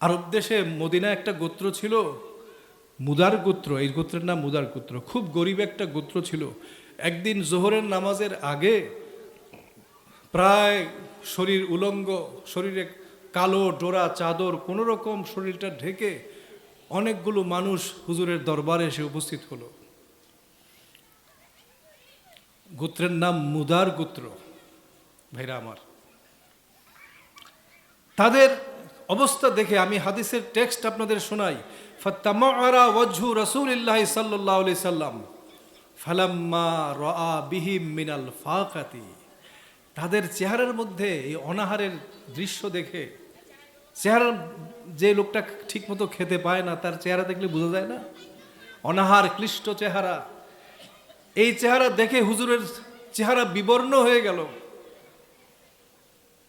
আরব দেশে মদিনা একটা গোত্র ছিল, মুদার গোত্র, এই গোত্রের নাম মুদার গোত্র। খুব গরিব একটা গোত্র ছিল। একদিন জোহরের নামাজের আগে প্রায় শরীর উলঙ্গ, শরীরে কালো, ডোরা, চাদর, কোনো রকম শরীরটা ঢেকে অনেকগুলো মানুষ হুজুরের দরবারে এসে উপস্থিত হলো। গোত্রের নাম মুদার গোত্র, ভাইরা আমার। তাদের অবস্থা দেখে আমি হাদিসের টেক্সট আপনাদের শোনাই। সাল্লাম। ফালাম্মা মিনাল ফাকাতি। তাদের চেহারার মধ্যে এই অনাহারের দৃশ্য দেখে চেহারা যে লোকটা ঠিকমতো খেতে পায় না, তার চেহারা দেখলে বোঝা যায় না? অনাহার, ক্লিষ্ট চেহারা। এই চেহারা দেখে হুজুরের চেহারা বিবর্ণ হয়ে গেল।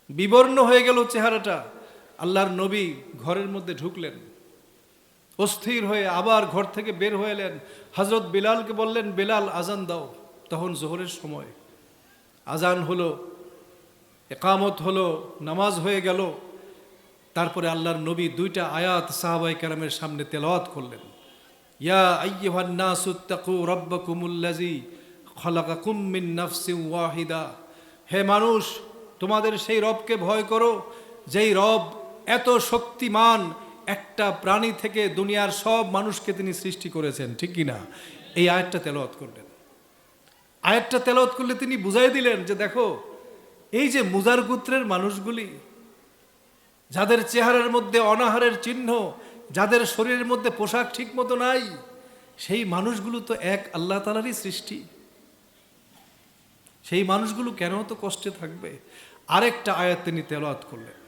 বিবর্ণ হয়ে গেল চেহারাটা। আল্লাহর নবী ঘরের মধ্যে ঢুকলেন। অস্থির হয়ে আবার ঘর থেকে বের হয়ে এলেন। হজরত বিলালকে বললেন, বেলাল আজান দাও। তখন জোহরের সময়। আজান হলো, একামত হলো, নামাজ হয়ে গেল। তারপরে আল্লাহর নবী দুইটা আয়াত সাহাবাই কারামের সামনে তেলাওয়াত করলেন। ইয়া আইয়ুহান নাসু তাকু রাব্বাকুমুল্লাযী খালাকাকুম মিন নাফসিন ওয়াহিদা। হে মানুষ, তোমাদের সেই রবকে ভয় করো, যেই রব এত শক্তিমান একটা প্রাণী থেকে দুনিয়ার সব মানুষকে তিনি সৃষ্টি করেছেন, ঠিক কি না এই আয়াতটা তেলাওয়াত করলেন। আয়াতটা তেলাওয়াত করলে তিনি বুঝাই দিলেন যে দেখো, এই যে মুজার গোত্রের মানুষগুলি, যাদের চেহারার মধ্যে অনাহারের চিহ্ন, যাদের শরীরের মধ্যে পোশাক ঠিক মতো নাই, সেই মানুষগুলো তো এক আল্লাহ তালারই সৃষ্টি। সেই মানুষগুলো কেন তো কষ্টে থাকবে? আরেকটা আয়াত তিনি তেলাওয়াত করলেন।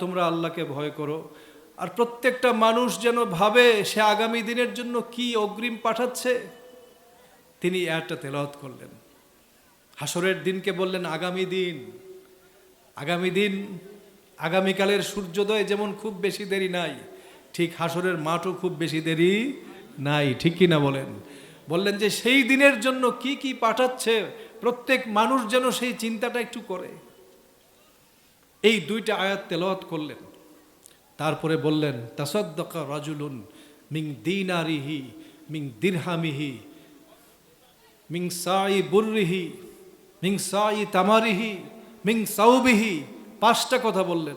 তোমরা আল্লাহকে ভয় করো। আর প্রত্যেকটা মানুষ যেন ভাবে সে আগামী দিনের জন্য কি অগ্রিম পাঠাচ্ছে। তিনি একটা তেলাওয়াত করলেন। হাসরের দিনকে বললেন, আগামী দিন আগামী দিন, আগামীকালের সূর্যোদয় যেমন খুব বেশি দেরি নাই, ঠিক হাসরের মাঠও খুব বেশি দেরি নাই ঠিক কি না বলেন। বললেন যে, সেই দিনের জন্য কি কি পাঠাচ্ছে, প্রত্যেক মানুষ যেন সেই চিন্তাটা একটু করে। এই দুইটা আয়াত তেলাওয়াত করলেন। তারপরে বললেন, তাসদ্দকা রাজুলুন মিং দিনারিহি, মিং দিরহামিহি, মিং সাই বুররিহি, মিং সাই তামারিহি, মিং সাউবিহি। পাঁচটা কথা বললেন।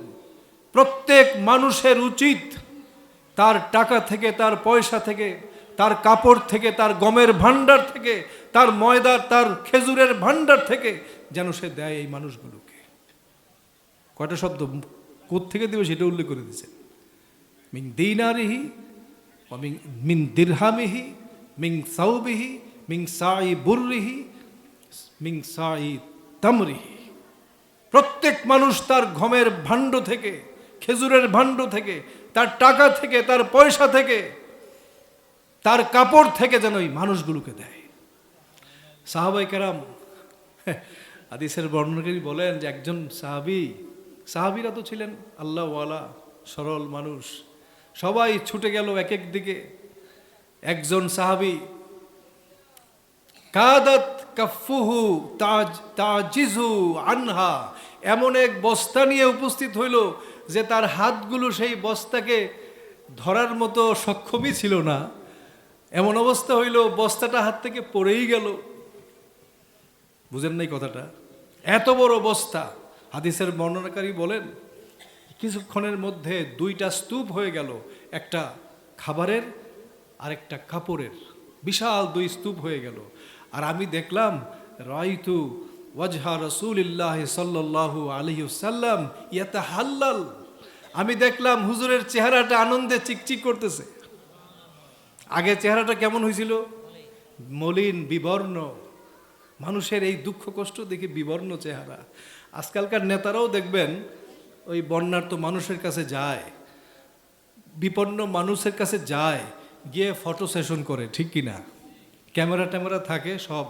প্রত্যেক মানুষের উচিত তার টাকা থেকে, তার পয়সা থেকে, তার কাপড় থেকে, তার গমের ভাণ্ডার থেকে, তার ময়দার, তার খেজুরের ভাণ্ডার থেকে যেন সে দেয় এই মানুষগুলোকে। কয়টা শব্দ? থেকে দেবে সেটা উল্লেখ করে দিয়েছে। মিং দিনারিহি মিং মিন দিরহামিহি, মিং সাউবিহি, মিং সাই বুররিহি, মিং সাই তামরিহি। প্রত্যেক মানুষ তার ঘমের ভাণ্ড থেকে, খেজুরের ভাণ্ড থেকে তার টাকা থেকে, তার পয়সা থেকে, তার কাপড় থেকে যেন ওই মানুষগুলোকে দেয়। সাহাবাই কেরাম আদিসের বর্ণনাকারী বলেন যে একজন সাহাবি, সাহাবিরা তো ছিলেন আল্লাহওয়ালা, সরল মানুষ। সবাই ছুটে গেল এক এক দিকে। একজন সাহাবি, কাদাত কাফুহু তাজ তাজিজু আনহা, এমন এক বস্তা নিয়ে উপস্থিত হইল যে তার হাতগুলো সেই বস্তাকে ধরার মতো সক্ষমই ছিল না। এমন অবস্থা হইল, বস্তাটা হাত থেকে পড়েই গেল। বুঝেন নাই কথাটা? এত বড় বস্তা, হাদিসের বর্ণনাকারী বলেন, কিছুক্ষণের মধ্যে দুইটা স্তূপ হয়ে গেল, একটা খাবারের আর একটা কাপড়ের। বিশাল দুই স্তূপ হয়ে গেল। আর আমি দেখলাম রাইতু ওয়াজহা রসুলিল্লাহ সাল্লাহ আলহিউসাল্লাম ইয়াতে হাল্লাল আমি দেখলাম হুজুরের চেহারাটা আনন্দে চিকচিক করতেছে। আগে চেহারাটা কেমন হয়েছিল? মলিন, বিবর্ণ। মানুষের এই দুঃখ কষ্ট দেখে বিবর্ণ চেহারা। আজকালকার নেতারাও দেখবেন, ওই বন্যার্ত মানুষের কাছে যায়, বিপন্ন মানুষের কাছে যায়, গিয়ে ফটো সেশন করে, ঠিক কি না ক্যামেরা ট্যামেরা থাকে, সব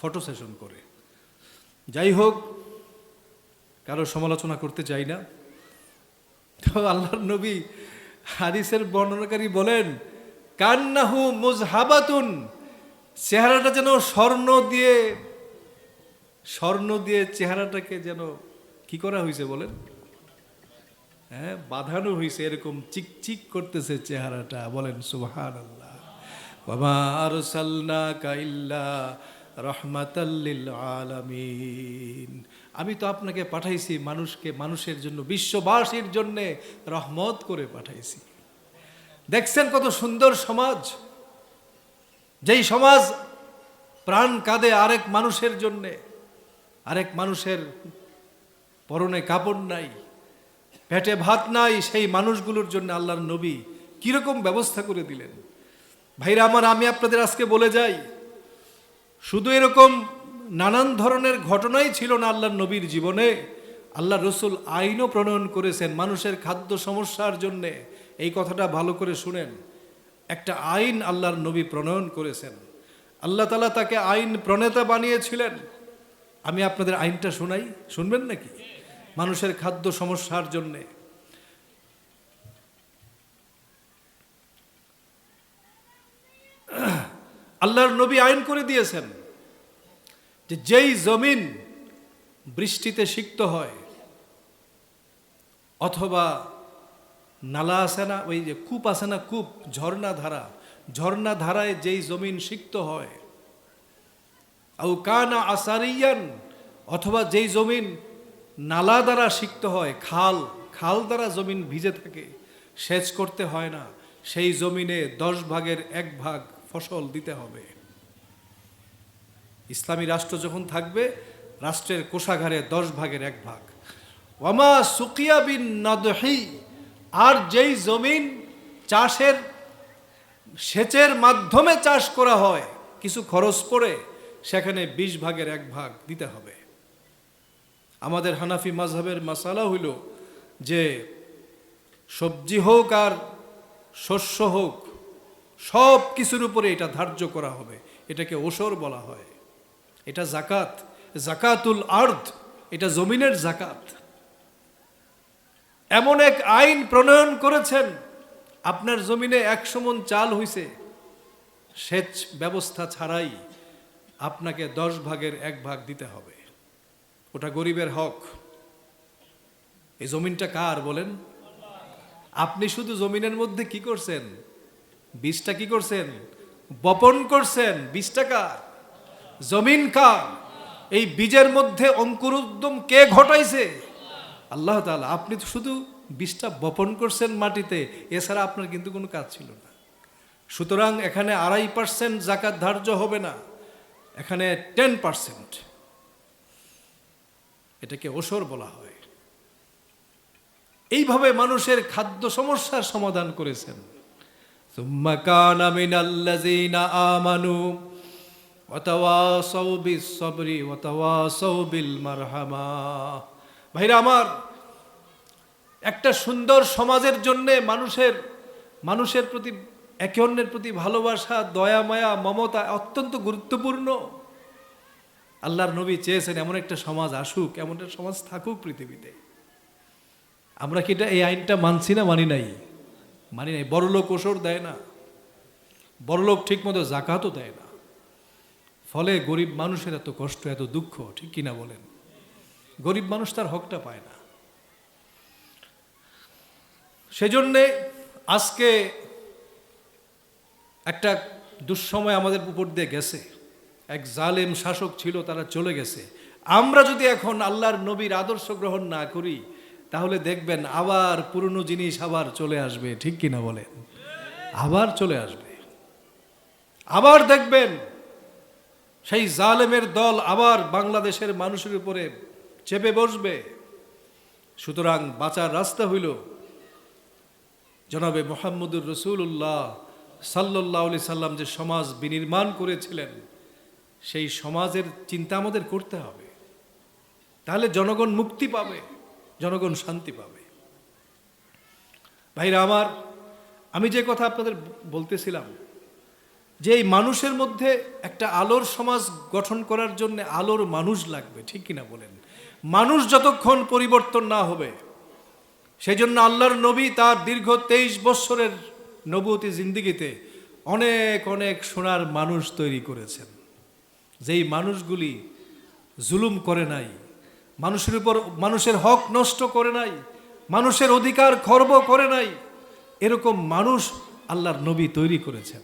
ফটো সেশন করে। যাই হোক, কারও সমালোচনা করতে চাই না। তো আল্লাহর নবী হাদিসের বর্ণনাকারী বলেন, কান্নাহু মুজহাবাতুন চেহারাটা যেন স্বর্ণ দিয়ে স্বর্ণ দিয়ে চেহারাটাকে যেন কি করা হয়েছে বলেন? হ্যাঁ বাঁধানো হয়েছে এরকম চিকচিক করতেছে চেহারাটা, বলেন সুবহান আল্লাহ বাবা আর ইল্লা রহমাতাল্লিল আলামিন। আমি তো আপনাকে পাঠাইছি মানুষকে, মানুষের জন্য, বিশ্ববাসীর জন্যে রহমত করে পাঠাইছি। দেখছেন কত সুন্দর সমাজ? যেই সমাজ প্রাণ কাঁদে আরেক মানুষের জন্যে, আরেক মানুষের পরনে কাপড় নাই, পেটে ভাত নাই, সেই মানুষগুলোর জন্য আল্লাহর নবী কীরকম ব্যবস্থা করে দিলেন। ভাইরা আমার, আমি আপনাদের আজকে বলে যাই শুধু এরকম নানান ধরনের ঘটনাই ছিল না আল্লাহর নবীর জীবনে। আল্লাহ রসুল আইনও প্রণয়ন করেছেন মানুষের খাদ্য সমস্যার জন্যে। এই কথাটা ভালো করে শুনেন। একটা আইন আল্লাহর নবী প্রণয়ন করেছেন। আল্লাহ তালা তাকে আইন প্রণেতা বানিয়েছিলেন। আমি আপনাদের আইনটা শোনাই। শুনবেন নাকি? মানুষের খাদ্য সমস্যার জন্যে। আল্লাহর নবী আইন করে দিয়েছেন যে যেই জমিন বৃষ্টিতে সিক্ত হয়, অথবা নালা আছে না, ওই যে কূপ আছে না কূপ, ঝর্ণা ধারা, ঝর্ণা ধারায় যেই জমিন সিক্ত হয় আউ কানা আসারিয়ান, অথবা যেই জমিন নালা দ্বারা সিক্ত হয়, খাল খাল দ্বারা জমিন ভিজে থাকে, সেচ করতে হয় না, সেই জমিনে দশ ভাগের এক ভাগ ফসল দিতে হবে। ইসলামী রাষ্ট্র যখন থাকবে, রাষ্ট্রের কোষাঘারে দশ ভাগের এক ভাগ। ওয়ামা সুকিয়া বিন নদহি, আর যেই জমিন চাষের সেচের মাধ্যমে চাষ করা হয়, কিছু খরচ করে সেখানে বিশ ভাগের এক ভাগ দিতে হবে। আমাদের হানাফি মাঝহের মাসালা হইল যে, সবজি হোক আর শস্য হোক সব কিছুর উপরে এটা ধার্য করা হবে। এটাকে ওসর বলা হয়। এটা জাকাত জাকাতুল আর্ধ এটা জমিনের জাকাত এমন এক আইন প্রণয়ন করেছেন, আপনার জমিনে একশো মন চাল হইছে, সেচ ব্যবস্থা ছাড়াই আপনাকে দশ ভাগের এক ভাগ দিতে হবে। ওটা গরিবের হক। এই জমিনটা কার বলেন? আপনি শুধু জমিনের মধ্যে কি করছেন? বীজটা কি করছেন? বপন করছেন বিশ টাকা জমিন কার? এই বীজের মধ্যে অঙ্কুরোদ্যম কে ঘটাইছে? আল্লাহ তালা আপনি তো শুধু বীজটা বপন করছেন মাটিতে, এছাড়া আপনার কিন্তু কোনো কাজ ছিল না। সুতরাং এখানে আড়াই পার্সেন্ট জাকাত ধার্য হবে না, এখানে টেন পার্সেন্ট। এটাকে ওসর বলা হয়। এইভাবে মানুষের খাদ্য সমস্যার সমাধান করেছেন। ثم كان من الذين آمنوا وتواصوا بالصبر وتواصوا بالمرحمة ভাইরা আমার একটা সুন্দর সমাজের জন্যে মানুষের মানুষের প্রতি একে অন্যের প্রতি ভালোবাসা দয়া মায়া মমতা অত্যন্ত গুরুত্বপূর্ণ আল্লাহর নবী চেয়েছেন এমন একটা সমাজ আসুক এমন একটা সমাজ থাকুক পৃথিবীতে আমরা কি এটা এই আইনটা মানছি না মানি নাই মানি নাই বড়লোক ওসর দেয় না। বড়লোক ঠিক মতো জাকাতও দেয় না। ফলে গরিব মানুষের এত কষ্ট, এত দুঃখ, ঠিক কিনা বলেন? গরিব মানুষ তার হকটা পায় না। সেজন্যে আজকে একটা দুঃসময় আমাদের উপর দিয়ে গেছে। এক জালেম শাসক ছিল, তারা চলে গেছে। আমরা যদি এখন আল্লাহর নবীর আদর্শ গ্রহণ না করি তাহলে দেখবেন আবার পুরনো জিনিস আবার চলে আসবে, ঠিক কিনা বলেন? আবার চলে আসবে। আবার দেখবেন সেই জালেমের দল আবার বাংলাদেশের মানুষের উপরে চেপে বসবে। সুতরাং বাঁচার রাস্তা হইল জনাবে মোহাম্মদুর রসুল্লাহ সাল্লাহ আলি সাল্লাম যে সমাজ বিনির্মাণ করেছিলেন, সেই সমাজের চিন্তা আমাদের করতে হবে। তাহলে জনগণ মুক্তি পাবে। জনগণ শান্তি পাবে। ভাইরা আমার, আমি যে কথা আপনাদের বলতেছিলাম, যে এই মানুষের মধ্যে একটা আলোর সমাজ গঠন করার জন্য আলোর মানুষ লাগবে, ঠিক কিনা বলেন? মানুষ যতক্ষণ পরিবর্তন না হবে সেই জন্য আল্লাহর নবী তার দীর্ঘ তেইশ বৎসরের নবতী জিন্দিগিতে অনেক অনেক সোনার মানুষ তৈরি করেছেন। যেই মানুষগুলি জুলুম করে নাই মানুষের উপর মানুষের হক নষ্ট করে নাই, মানুষের অধিকার খর্ব করে নাই। এরকম মানুষ আল্লাহর নবী তৈরি করেছেন।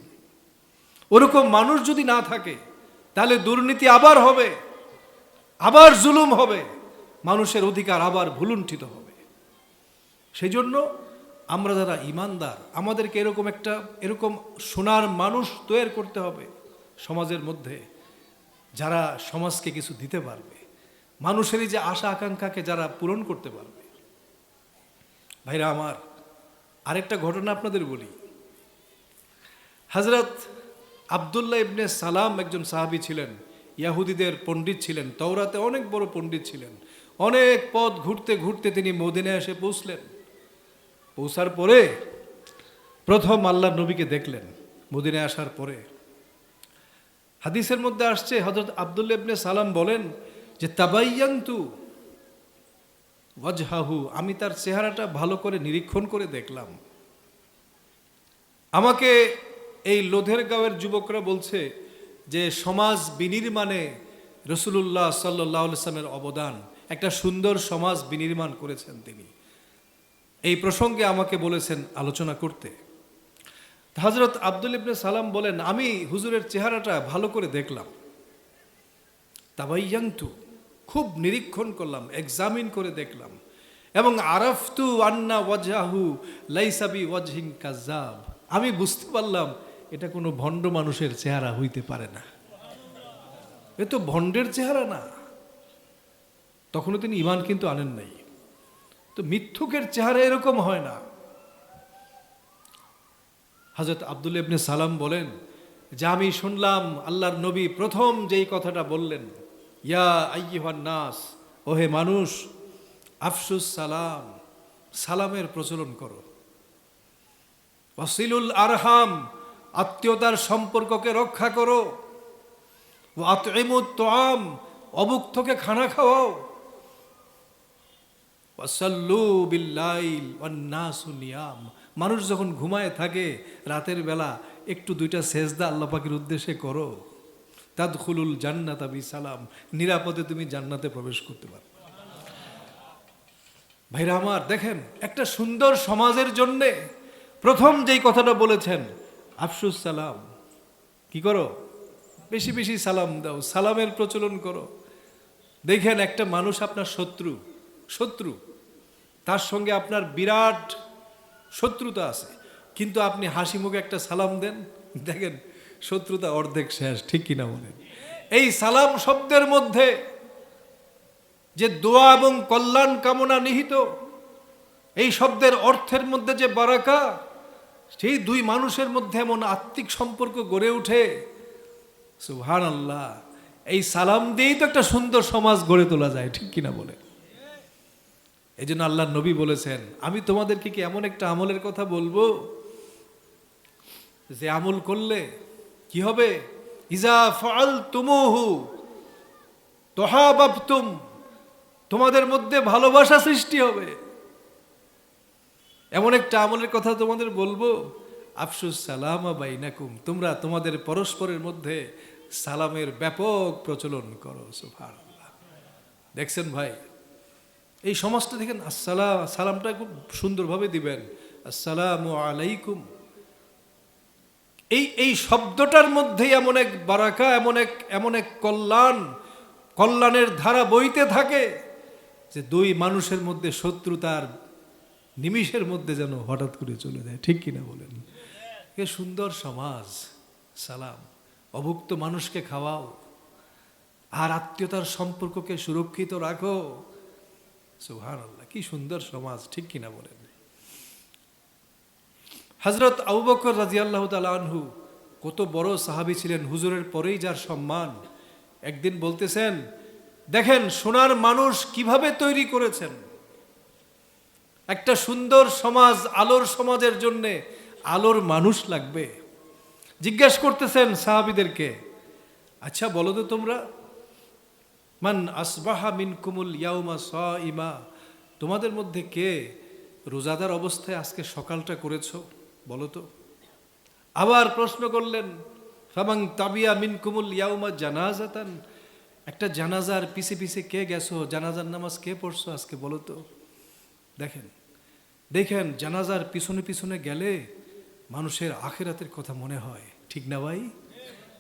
ওরকম মানুষ যদি না থাকে, তাহলে দুর্নীতি আবার হবে, আবার জুলুম হবে, মানুষের অধিকার আবার ভুলুণ্ঠিত হবে। সেই জন্য আমরা যারা ইমানদার, আমাদেরকে এরকম একটা, এরকম সোনার মানুষ তৈরি করতে হবে সমাজের মধ্যে, যারা সমাজকে কিছু দিতে পারবে। মানুষেরই যে আশা আকাঙ্ক্ষাকে যারা পূরণ করতে পারবে। ভাইরা আমার, আরেকটা ঘটনা আপনাদের বলি। হজরত আবদুল্লাহ ইবনে সালাম একজন সাহাবী ছিলেন, ইয়াহুদিদের পণ্ডিত ছিলেন, তওরাতে অনেক বড় পণ্ডিত ছিলেন। অনেক পথ ঘুরতে ঘুরতে তিনি মদিনে এসে পৌঁছলেন। পৌঁছার পরে প্রথম আল্লাহ নবীকে দেখলেন মদিনে আসার পরে। হাদিসের মধ্যে আসছে হজরত আবদুল্লা ইবনে সালাম বলেন যে তাবাইয়ান্তু ওয়াজহাহু, আমি তার চেহারাটা ভালো করে নিরীক্ষণ করে দেখলাম। আমাকে এই লোধের গাঁয়ের যুবকরা বলছে যে সমাজ বিনির্মাণে রসুলুল্লাহ সাল্লাহ সাল্লামের অবদান, একটা সুন্দর সমাজ বিনির্মাণ করেছেন তিনি। এই প্রসঙ্গে আমাকে বলেছেন আলোচনা করতে। হজরত আব্দুল ইবনে সালাম বলেন, আমি হুজুরের চেহারাটা ভালো করে দেখলাম। তাবাইয়াংতু খুব নিরীক্ষণ করলাম এক্সামিন করে দেখলাম। এবং আরফতু আন্না ওয়াজাহু লাইসাবি ওয়াজহিং কাজাব আমি বুঝতে পারলাম, এটা কোনো ভণ্ড মানুষের চেহারা হইতে পারে না। এ তো ভণ্ডের চেহারা না। তখনও তিনি ইমান কিন্তু আনেন নাই। তো মিথ্যুকের চেহারা এরকম হয় না। হজরত আব্দুল ইবনে সালাম বলেন, যে আমি শুনলাম আল্লাহর নবী প্রথম যেই কথাটা বললেন ইয়া আইয়ুহান নাস, ওহে মানুষ, আফসুস সালাম, সালামের প্রচলন করো। ওয়াসিলুল আরহাম, আত্মীয়তার সম্পর্ককে রক্ষা করো। ও আতএমুত তোয়াম অভুক্তকে খানা খাওয়াও। মানুষ যখন ঘুমায় থাকে, রাতের বেলা একটু দুইটা সেজদা আল্লাহ পাকের উদ্দেশ্যে করো। তাদখুলুল জান্নাত আবি সালাম নিরাপদে তুমি জান্নাতে প্রবেশ করতে পারো ভাইরা আমার, দেখেন, একটা সুন্দর সমাজের জন্যে প্রথম যেই কথাটা বলেছেন, আফসুস সালাম। কি করো? বেশি বেশি সালাম দাও, সালামের প্রচলন করো। দেখেন, একটা মানুষ আপনার শত্রু শত্রু। তার সঙ্গে আপনার বিরাট শত্রুতা আছে। কিন্তু আপনি হাসি মুখে একটা সালাম দেন। দেখেন শত্রুতা অর্ধেক শেষ, ঠিক কিনা বলেন? এই সালাম শব্দের মধ্যে যে দোয়া এবং কল্যাণ কামনা নিহিত, এই শব্দের অর্থের মধ্যে যে বারাকা, সেই দুই মানুষের মধ্যে এমন আত্মিক সম্পর্ক গড়ে ওঠে। সুহান আল্লাহ এই সালাম দিয়েই তো একটা সুন্দর সমাজ গড়ে তোলা যায়, ঠিক কিনা বলে এই জন্য আল্লাহ নবী বলেছেন, আমি তোমাদেরকে কি এমন একটা আমলের কথা বলব? যে আমল করলে কি হবে? ইজা ফাল তুমুহু তোহাবাবতুম, তোমাদের মধ্যে ভালোবাসা সৃষ্টি হবে। এমন একটা আমলের কথা তোমাদের বলব, আফসুস সালামা বাইনাকুম, তোমরা তোমাদের পরস্পরের মধ্যে সালামের ব্যাপক প্রচলন করো সুফান দেখছেন ভাই, এই সমাজটা দেখেন আসসালাম সালামটা খুব সুন্দরভাবে দিবেন। আসসালামু আলাইকুম। এই এই শব্দটার মধ্যেই এমন এক বারাকা, এমন এক এমন এক কল্যাণ, কল্যাণের ধারা বইতে থাকে যে দুই মানুষের মধ্যে শত্রুতার নিমিষের মধ্যে যেন হঠাৎ করে চলে যায়। ঠিক কিনা বলেন? এ সুন্দর সমাজ, সালাম। অভুক্ত মানুষকে খাওয়াও। আর আত্মীয়তার সম্পর্ককে সুরক্ষিত রাখো। সুহান আল্লাহ কি সুন্দর সমাজ, ঠিক কিনা বলেন? হজরত আবু বকর রাজি আল্লাহ আনহু কত বড় সাহাবি ছিলেন, হুজুরের পরেই যার সম্মান। একদিন বলতেছেন, দেখেন, সোনার মানুষ কীভাবে তৈরি করেছেন? একটা সুন্দর সমাজ, আলোর সমাজের জন্যে আলোর মানুষ লাগবে। জিজ্ঞাসা করতেছেন সাহাবিদেরকে আচ্ছা বলো তো তোমরা, মান আসবাহা মিন কুমুল ইয়াউমা স ইমা তোমাদের মধ্যে কে রোজাদার অবস্থায় আজকে সকালটা করেছ? বলো তো। আবার প্রশ্ন করলেন, ফামাং তাবিয়া মিন কুমুল ইয়াউমা জানাজাতান? একটা জানাজার পিছে পিছে কে গেছো? জানাজার নামাজ কে পড়ছো আজকে বলো তো। দেখেন দেখেন, জানাজার পিছনে পিছনে গেলে মানুষের আখেরাতের কথা মনে হয়। ঠিক না ভাই?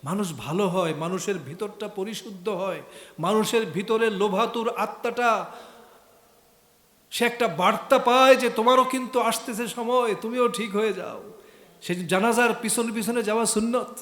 মানুষ ভালো হয়, মানুষের ভিতরটা পরিশুদ্ধ হয়, মানুষের ভিতরে লোভাতুর আত্মাটা সে একটা বার্তা পায় যে তোমারও কিন্তু আসতেছে সময়, তুমিও ঠিক হয়ে যাও। সে জানাজার পিছনে পিছনে যাওয়া সুন্নত।